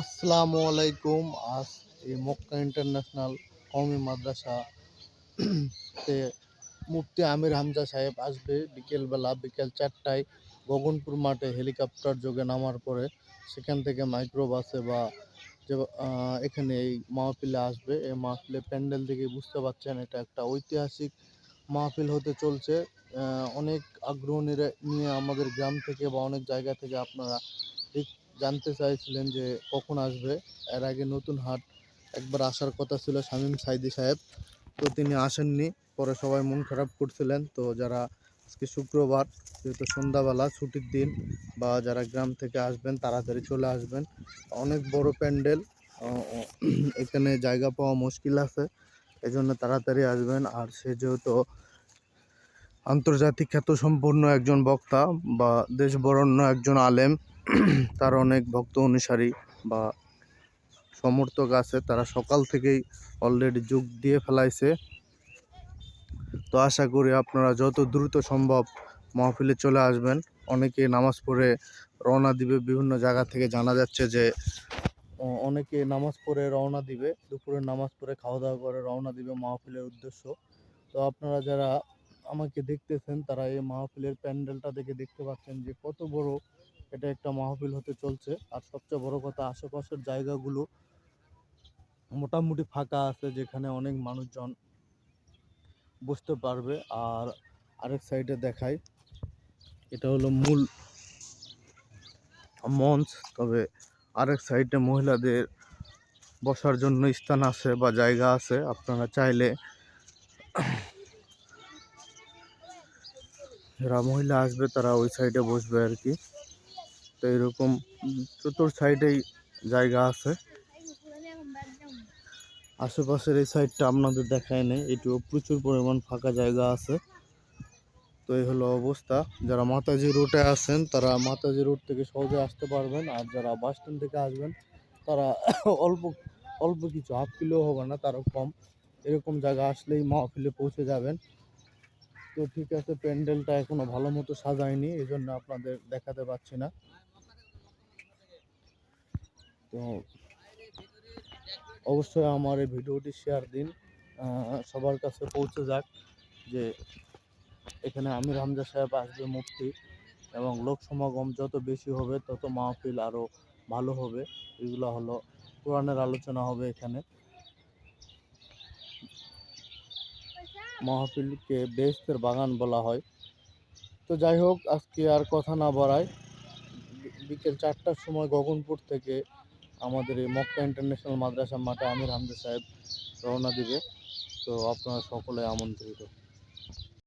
আসসালামু আলাইকুম। আজ এই মক্কা ইন্টারন্যাশনাল কওমি মাদ্রাসা তে মুফতি আমির হামজা সাহেব আসবে বিকেলবেলা বিকেল চারটায় গগনপুর মাঠে হেলিকপ্টার যোগে নামার পরে সেখান থেকে মাইক্রো বাসে বা যে এখানে এই মাহফিলে আসবে। এই মাহফিলে প্যান্ডেল থেকে বুঝতে পারছেন এটা একটা ঐতিহাসিক মাহফিল হতে চলছে। অনেক আগ্রহ নিয়ে আমাদের গ্রাম থেকে বা অনেক জায়গা থেকে আপনারা জানতে চাইছিলেন যে কখন আসবে। এর আগে নতুন হাট একবার আসার কথা ছিল শামীম সাইদি সাহেব। তো তিনি আসেননি। পরে সবাই মন খারাপ করছিলেন। তো যারা আজকে শুক্রবার, যেহেতু সন্ধ্যাবেলা ছুটির দিন, বা যারা গ্রাম থেকে আসবেন, তাড়াতাড়ি চলে আসবেন। অনেক বড় প্যান্ডেল এখানে জায়গা পাওয়া মুশকিল আছে। এজন্য তাড়াতাড়ি আসবেন। আর সে যেহেতু আন্তর্জাতিক খ্যাতসম্পন্ন একজন বক্তা, বা দেশ বরণ্য একজন আলেম তার অনেক ভক্ত অনুসারী বা সমর্থক আছে, তারা সকাল থেকেই অলরেডি যোগ দিয়ে ফেলাইছে। তো আশা করি আপনারা যত দ্রুত সম্ভব মাহফিলে চলে আসবেন। অনেকে নামাজ পড়ে রওনা দিবে, বিভিন্ন জায়গা থেকে জানা যাচ্ছে যে অনেকে নামাজ পড়ে রওনা দিবে, দুপুরে নামাজ পড়ে খাওয়া দাওয়া করে রওনা দিবে মাহফিলের উদ্দেশ্য। তো আপনারা যারা আমাকে দেখতেছেন, তারা এই মাহফিলের প্যান্ডেলটা দেখে দেখতে পাচ্ছেন যে কত বড় এটা একটা মাহফিল হতে চলছে। আর সবচেয়ে বড় কথা, আশেপাশের জায়গাগুলো মোটামুটি ফাঁকা আছে, যেখানে অনেক মানুষজন বসতে পারবে। আর আরেক সাইডে দেখাই, এটা হলো মূল মঞ্চ। তবে আরেক সাইডে মহিলাদের বসার জন্য স্থান আছে বা জায়গা আছে। আপনারা চাইলে যারা মহিলা আসবে, তারা ওই সাইডে বসবে আর কি। তো এরকম চতুর সাইডেই জায়গা আছে। আশেপাশের এই সাইডটা আপনাদের দেখায় নেই, এটিও প্রচুর পরিমাণ ফাঁকা জায়গা আছে। তো এই হলো অবস্থা। যারা মাতাজি রোডে আছেন, তারা মাতাজি রোড থেকে সহজে আসতে পারবেন। আর যারা বাস স্ট্যান্ড থেকে আসবেন, তারা অল্প অল্প কিছু, হাফ কিলো হবে না, তারও কম। এরকম জায়গা আসলেই মাহফিলে পৌঁছে যাবেন। তো ঠিক আছে, প্যান্ডেলটা এখনও ভালো মতো সাজায়নি এই জন্য আপনাদের দেখাতে পাচ্ছি না। তো অবশ্যই আমার এই ভিডিওটি শেয়ার দিন। সবার কাছে পৌঁছে যাক যে এখানে আমির হামজা সাহেব আসবে মুফতি এবং লোক সমাগম যত বেশি হবে, তত মাহফিল আরও ভালো হবে। এগুলো হলো কোরআনের আলোচনা হবে এখানে। মাহফিলকে বেহেস্তের বাগান বলা হয়। তো যাই হোক, আজকে আর কথা না বাড়াই বিকেল চারটার সময় গগনপুর থেকে আমাদের এই মক্কা ইন্টারন্যাশনাল মাদ্রাসা মাঠে আমির হামজা সাহেব রওনা দিবে। তো আপনারা সকলে আমন্ত্রিত।